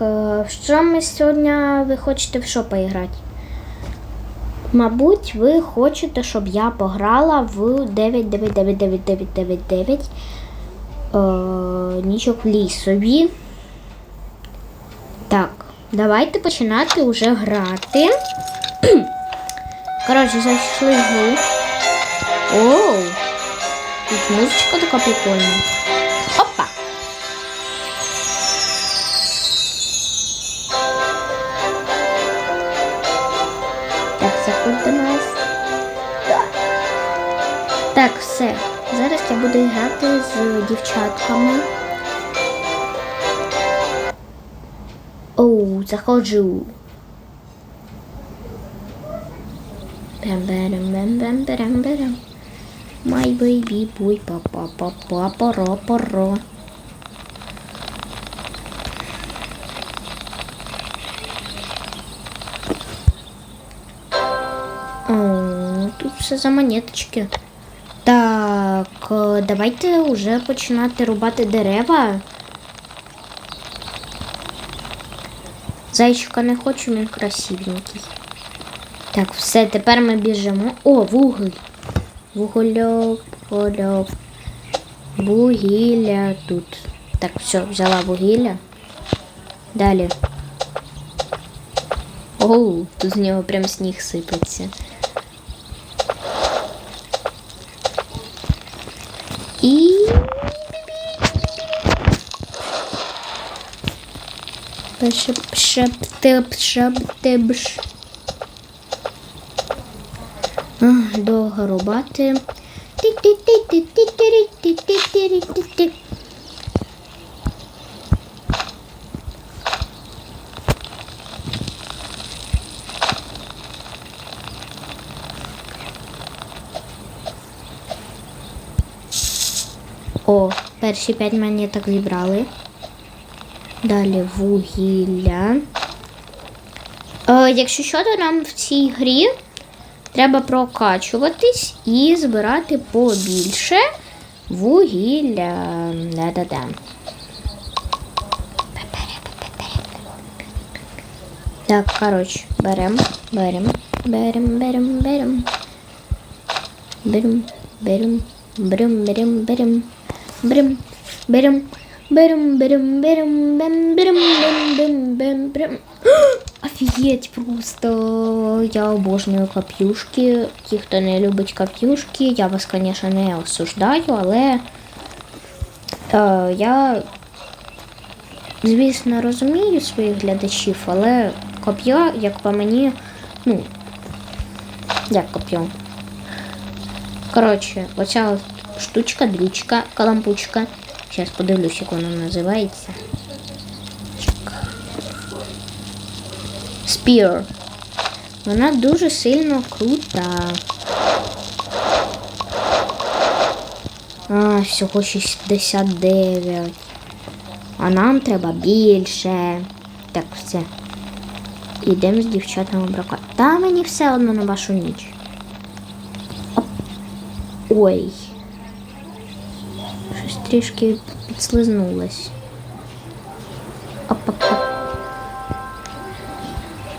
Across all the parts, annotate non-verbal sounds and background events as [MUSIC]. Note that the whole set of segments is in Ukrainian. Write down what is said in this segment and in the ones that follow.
е, що ми сьогодні ви хочете в що поіграти? Мабуть, ви хочете, щоб я пограла в 999999 е, нічок в лісові. Так, давайте починати вже грати. [CLEARS THROAT] Коротше, зайшли в гру. Оу! Тут музичка така прикольна. Заходь. Так, все. Зараз я буду грати з дівчатками. Оу, заходжу. Бем-берем-бем-бем-берем-берем. My baby boy, па все за монеточки. Так, е, давайте вже починати рубати дерева. Зайчика не хочу, він красивенький. Так, все, тепер ми біжимо. О, вуголь. Вугольок, вугольок. Вугілля тут. Так, все, взяла вугілля. Далі. Оу, тут з нього прям сніг сипеться. І. Пшеп-пшеп-теп-шеп-тебш. Ах, Довго рубати. Ти-ти-ти-ти-ти-ти-ти-ти-ти-ти. О, перші п'ять монеток зібрали. Далі вугілля. Е, якщо що, то нам в цій грі треба прокачуватись і збирати побільше вугілля. Да-да-да. Так, коротше, берем, берем, берем, берем, берем. Берем, берем, берем, берем, берем. Берем, берем, берем, берем, берем, берем, берем. [GASPS] Офігеть просто. Я обожнюю кап'юшки. Ті, хто не любить кап'юшки, я вас, звісно, не осуждаю, але е, я, звісно, розумію своїх глядачів, але коп'я, як по мені, ну, як коп'я. Коротше, оця штучка, дрючка, калампучка. Зараз подивлюсь, як вона називається. Spear. Вона дуже сильно крута. А, всього 69. А нам треба більше. Так, все. Ідемо з дівчатами брака. Та мені все одно на вашу ніч. Ой. Трішки підслизнулось. Оп-оп-оп.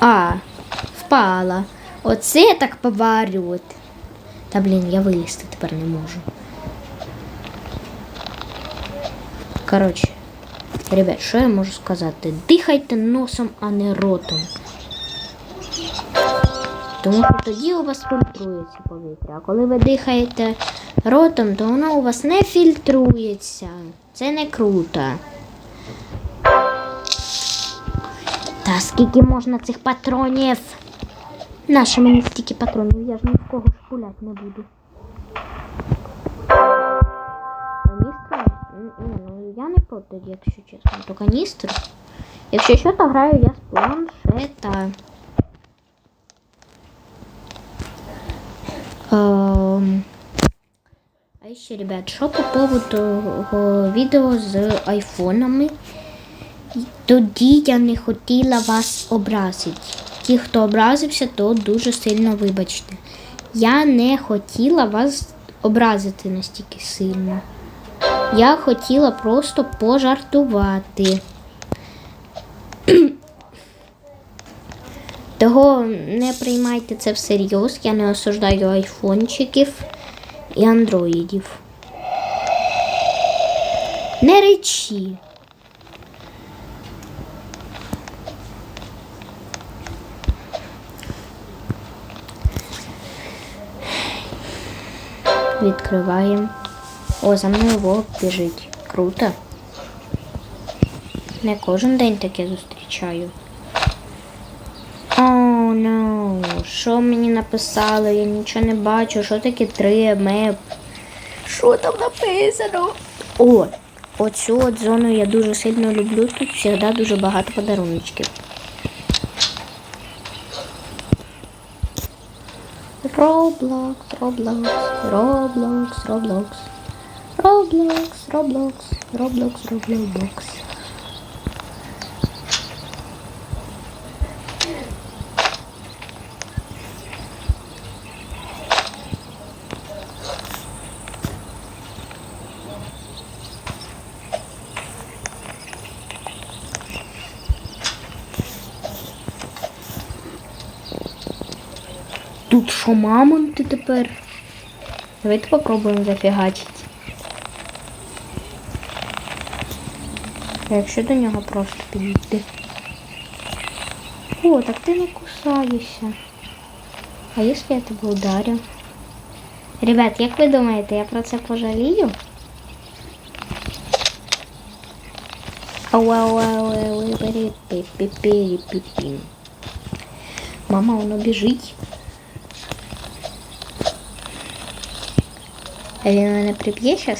А, впала. Оце я так поварювати. Та блін, я вилізти тепер не можу. Коротше, ребят, що я можу сказати? Дихайте носом, а не ротом. Тому що тоді у вас фільтрується повітря. А коли ви дихаєте ротом, то воно у вас не фільтрується. Це не круто. Та скільки можна цих патронів? Нащо мені стільки патронів? Я ж ні в кого шпулять не буду. Каністра? Ні, ну я не проти, якщо чесно. То каністр. Якщо що, то граю я з планшета. Ем, А ще, ребят, що по поводу відео з айфонами? Тоді я не хотіла вас образити. Ті, хто образився, то дуже сильно вибачте. Я не хотіла вас образити настільки сильно. Я хотіла просто пожартувати. Того не приймайте це всерйоз, я не осуждаю айфончиків і андроїдів. Не речі. Відкриваємо. О, за мною вовк біжить. Круто. Не кожен день таке зустрічаю. О, ну, що мені написали? Я нічого не бачу. Що таке 3 меп? Що там написано? О, оцю от зону я дуже сильно люблю. Тут завжди дуже багато подаруночків. Roblox, Roblox, Roblox, Roblox. Roblox, Roblox, Roblox, Roblox. тут що, мамонти тепер? Давайте попробуємо зафігачити. А якщо до нього просто підійти. О, так ти не кусаєшся. А якщо я тебе ударю? Ребят, як ви думаєте, я про це пожалію? Мама, он убежит. А він мене приб'є?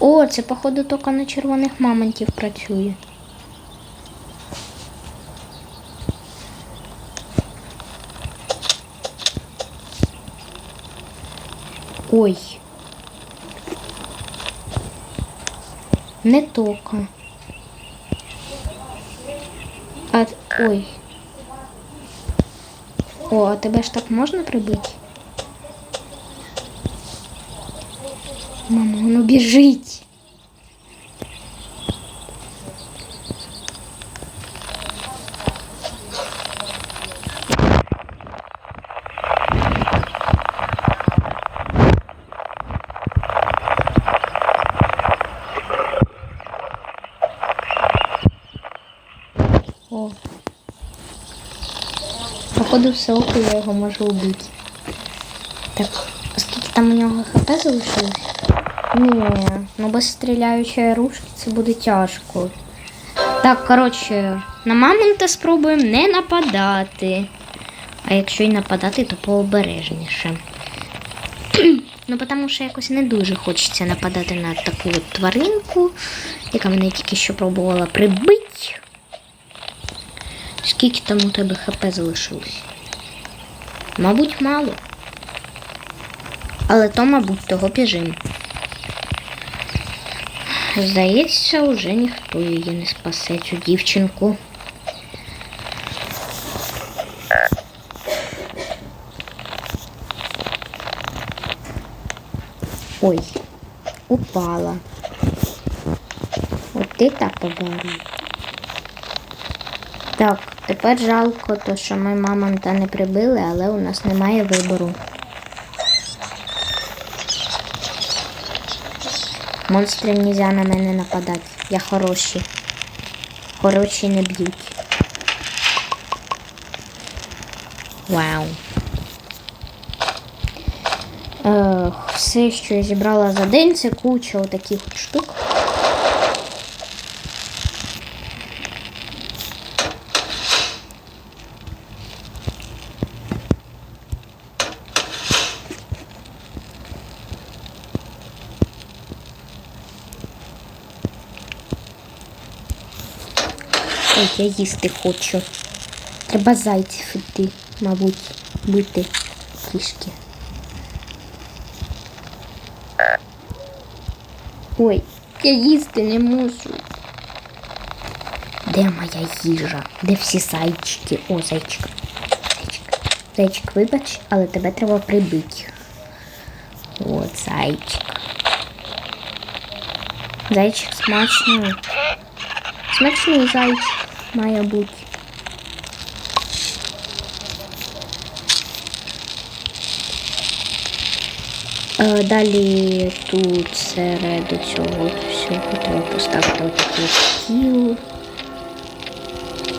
О, це походу тільки на червоних мамонтів працює. Ой. Не тока. А, ой. О, а тебе ж так можна прибити? Мама, воно біжить. О. Походу все око я його можу убити. Так, скільки там у нього хп залишилось? Ні, ну без стріляючої рушки це буде тяжко. Так, коротше, на мамонта спробуємо не нападати. А якщо й нападати, то пообережніше. [CLEARS THROAT] ну, тому що якось не дуже хочеться нападати на таку от тваринку, яка мене тільки що пробувала прибити. Скільки там у тебе хп залишилось? Мабуть, мало. Але то, мабуть, того біжим. Здається, вже ніхто її не спасе, цю дівчинку. Ой, упала. От ти так побарила. Так, тепер жалко, то, що ми мамонта не прибили, але у нас немає вибору. Монстрів нельзя на мене нападати. Я хороший. Хороші не б'ють. Вау. Ех, все, що я зібрала за день, це куча отаких от штук. Ой, я їсти хочу. Треба зайців іти, мабуть, бити кішки. Ой, я їсти не можу. Де моя їжа? Де всі зайчики? О, зайчик. Зайчик. Зайчик, вибач, але тебе треба прибити. О, зайчик. Зайчик смачний. Смачний зайчик має бути. Е, Далі тут серед цього всього треба поставити отакий стіл.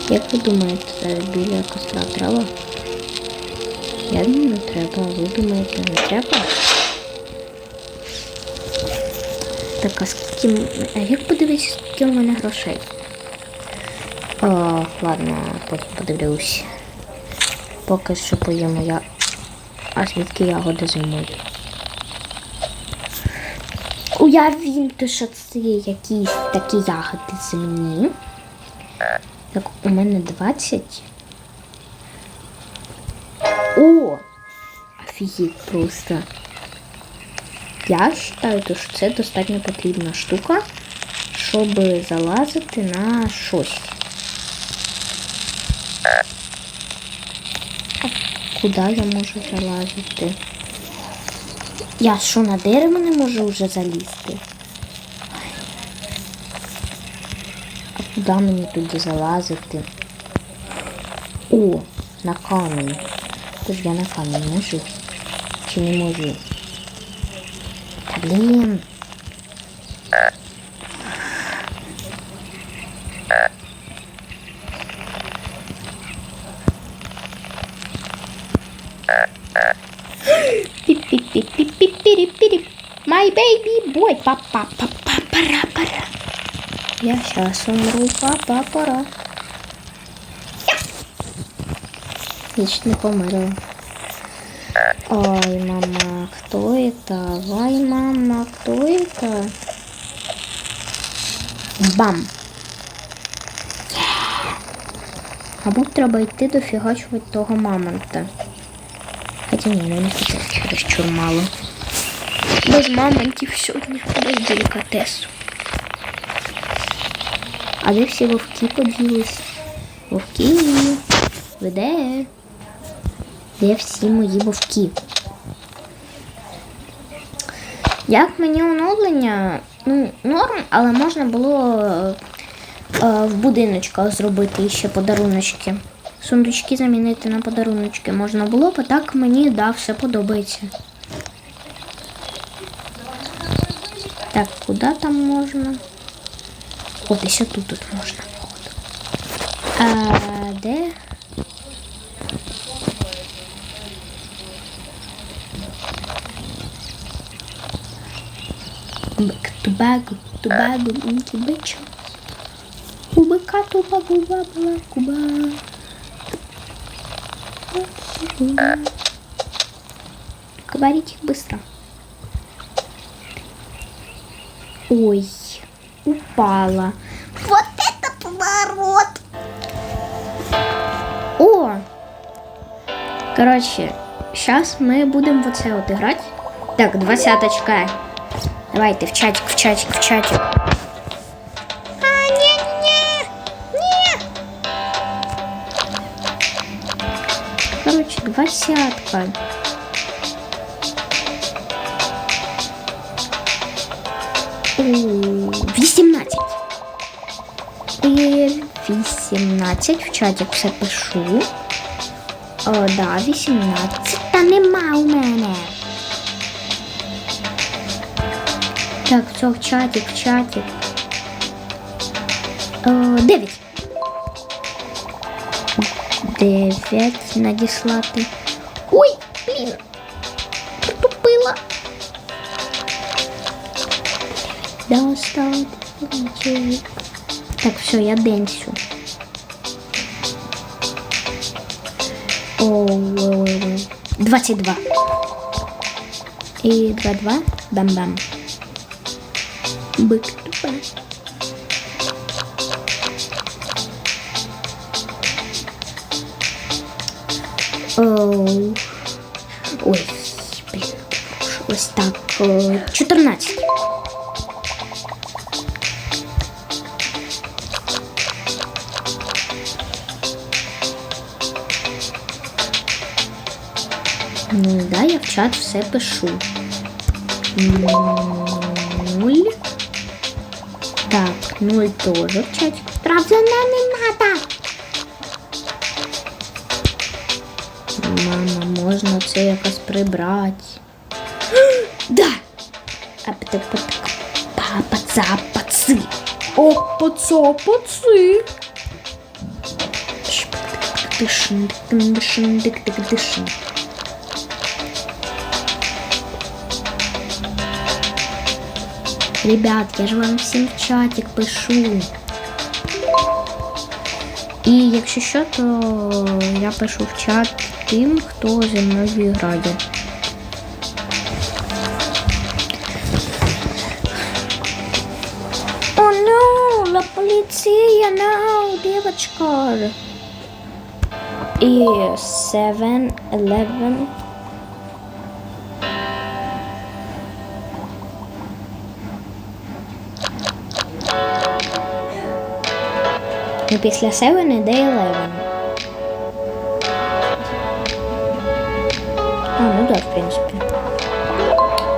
Як ви думаєте, біля костра треба? Я не треба, ви думаєте, не треба? Так, а скільки... А як подивитися, скільки у мене грошей? Ладно, потім подивлюсь. Поки що поїмо я. А звідки ягоди зимують? Уявіть, що це якісь такі ягоди земні. Так, у мене 20. О! Офігеть просто. Я вважаю, що це достатньо потрібна штука, щоб залазити на щось. А Куди я можу залазити? Я що на дерево не можу вже залізти? А куди мені туди залазити? О, на камінь. Тож я на камінь можу? Чи не можу? Блін. My baby boy. Папа, папа, пара, пара. Я сейчас умру, папа, пора. Лично не померла. Ой, мама, кто это? Ой, мама, кто это? Бам! Або треба йти дофігачувати того мамонта. Ні, не хотів через мало. Без мамонтів сьогодні без делікатесу. А де всі вовки поділись? Вовки? Ви де? Де всі мої вовки? Як мені оновлення? Ну, норм, але можна було е, в будиночках зробити ще подаруночки. Сундучки замінити на подаруночки можна було, бо так мені да, все подобається. Так, куди там можна? О, десь отут тут можна. А де? Бик тубагу, тубагу, інкі бичу. У бика туба буба була. Говорить их быстро. Ой, упала. Вот это поворот! О! Короче, сейчас мы будем вот это вот играть. Так, двадцаточка. Давайте в чатик, в чатик, в чатик. Двадцатка. О, 18. І 18. В чаті все пишу. О, да, 18. Та нема у мене. Так, все, в чаті, в чаті. О, 9. 9 надіслати. Ой, блін. Притупила. Достать. Так, все, я денсю. О, ой, ой, ой. 22. И 2-2. Бам-бам. Бык тупа. Оу. Так. е, 14. Ну да, я в чат все пишу. Нуль. Так, нуль тоже в чатик Правда, не надо. Мама, можна це якось прибрати. Да! А пата паца паци. О, паца, паци. Дишин, дишин, дик, дик, дишин. Ребят, я ж вам всім в чатик пишу. І якщо що, то я пишу в чат тим, хто зі мною грає. Поліція, no, девочка. І 7, 11. Ну, після 7 іде 11. А, ну да, в принципе.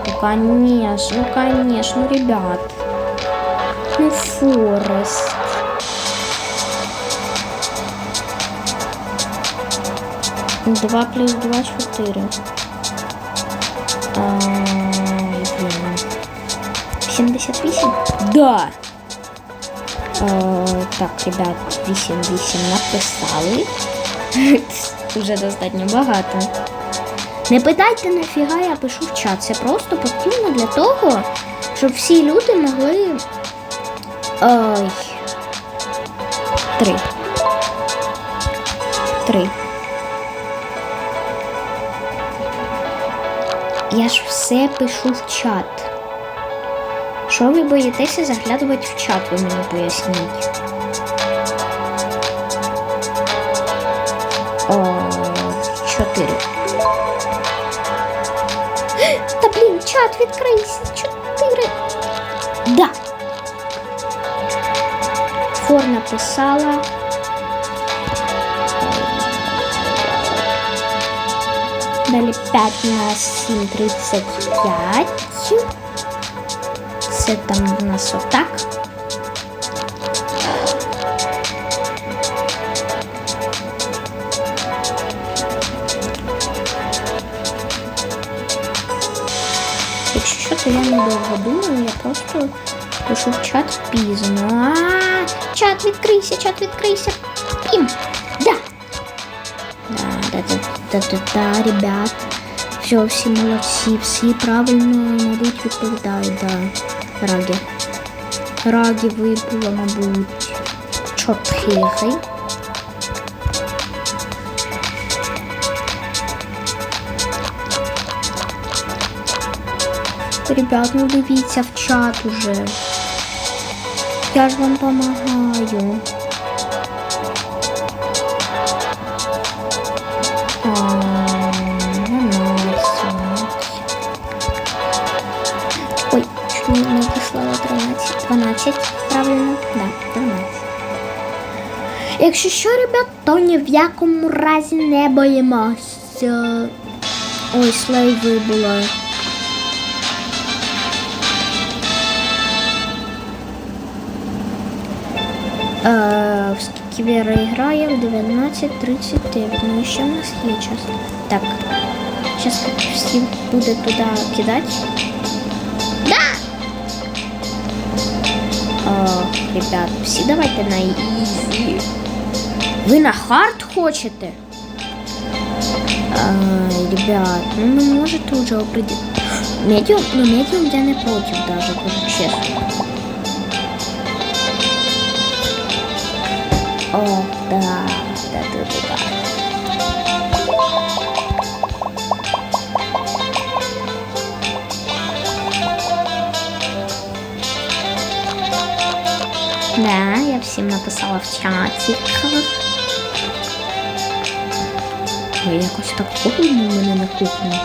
Ну, конечно, конечно, ребят. Ну, Форест. Два плюс два четыре. А, блин. 78? Да. Е, так, ребят, 8-8 написали. [LAUGHS] Вже достатньо багато. Не питайте нафіга я пишу в чат. Це просто потрібно для того, щоб всі люди могли. Ой. Три. Три. Я ж все пишу в чат. Що ви боїтеся заглядувати в чат, ви мені поясніть. О, чотири. Та блін, чат відкрийся. Чотири. Да. Фор написала. Далі 5 на 7, 35. Це там у нас отак. Якщо що, то я недовго думаю, я просто пишу в чат пізно. А, чат відкрийся, чат відкрийся. Пім. Да. Да, да, ребят. Все, всі молодці, всі правильно, мабуть, відповідають, да. Рагі. Рагі вибула, мабуть, чотири. Ребят, ну дивіться в чат уже. Я ж вам помогаю. Ой, чуть не написала 13. 12, правильно? Да, 12. Якщо що, ребят, то ні в якому разі не боїмося. Ой, слей вибула. В скільки Віра грає? В 12.39. Ну, ще у нас є час. Так. Зараз всі буде туди кидати. Да! О, ребят, всі давайте на ізі. Ви на хард хочете? Ай, ребят, ну не можете уже определить. Медиум, ну медиум я не против даже, скажу честно. О, да, да, да, да, да. Я всім написала в чатиках. Ой, якось так холодно у мене на кухні.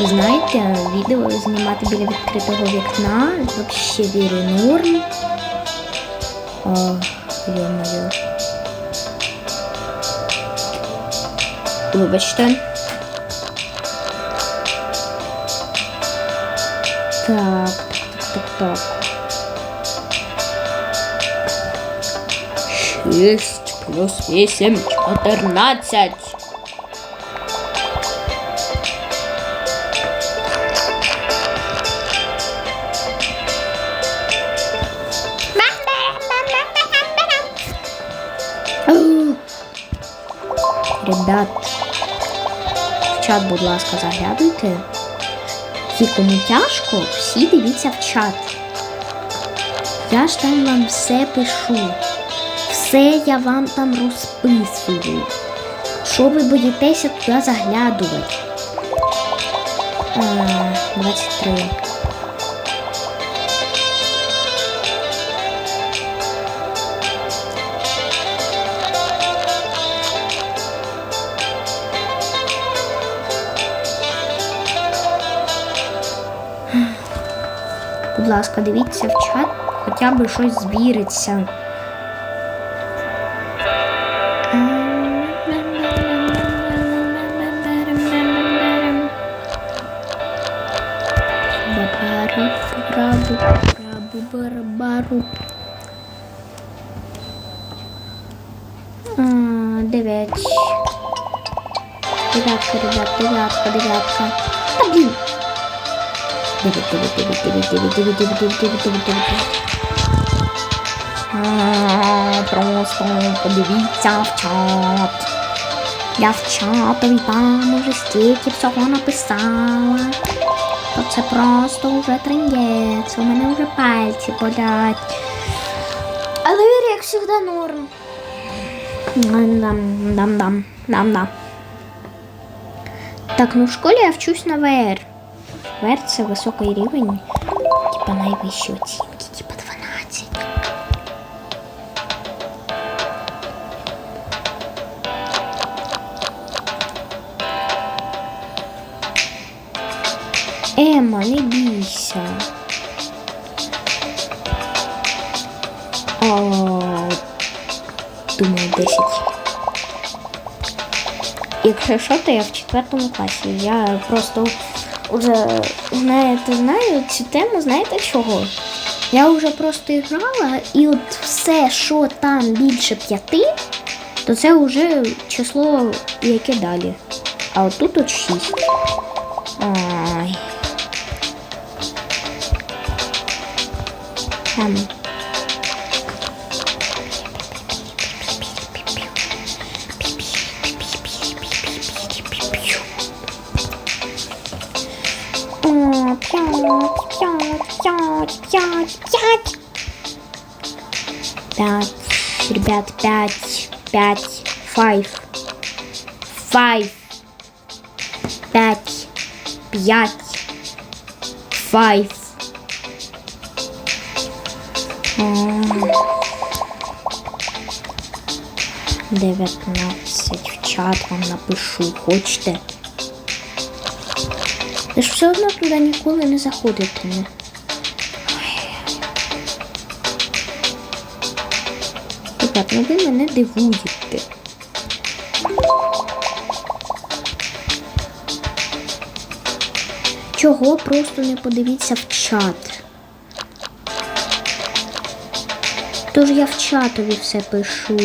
Ви знаєте, відео знімати біля відкритого вікна вообще вірю норм. О, ё-моё. Вибачте. Так, так, так, так. Шість плюс вісім, чотирнадцять. Ребят, в чат, будь ласка, заглядуйте. Ті, кому тяжко, всі дивіться в чат. Я ж там вам все пишу. Все я вам там розписую. Що ви боїтеся туди заглядувати? А, 23. Будь ласка, дивіться в чат, хоча б щось барабу, барабару. Дев'ять. Дев'ятка, ребят, дев'ятка, дев'ятка. Та блін. Просто подивіться в чат. Я в чатові там уже стільки всього написала. То це просто вже трендець. У мене вже пальці болять. Але як завжди норм. Дам, дам, дам, дам, дам. Так, ну в школі я вчусь на ВР. ВР це високий рівень. Типа найвищі оцінки, типа 12. Ема, не бійся. О, думаю, 10. Якщо що, то я в четвертому класі. Я просто вже знаєте, знаю цю тему, знаєте чого? Я вже просто грала, і от все, що там більше п'яти, то це вже число яке далі. А от тут от шість. Ай. Там. Ребят, пять, пять, five, five, пять, пять. М. Дев'ятнадцять в чат вам напишу, хочете? Ви ж все одно туди ніколи не заходитиме. Ребят, ну ви мене дивуєте. Чого просто не подивіться в чат? Тож я в чатові все пишу.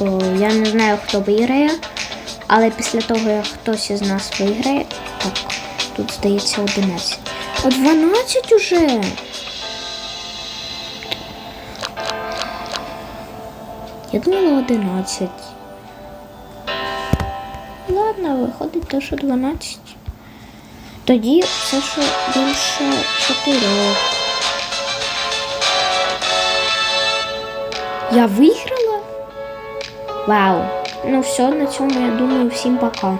О, я не знаю, хто виграє, але після того, як хтось із нас виграє, так, тут здається 11. О, 12 уже. Я думала 11. Ладно, виходить то, що 12. Тоді все, що більше 4. Я виграла? Вау. Ну все, на цьому я думаю, всім пока.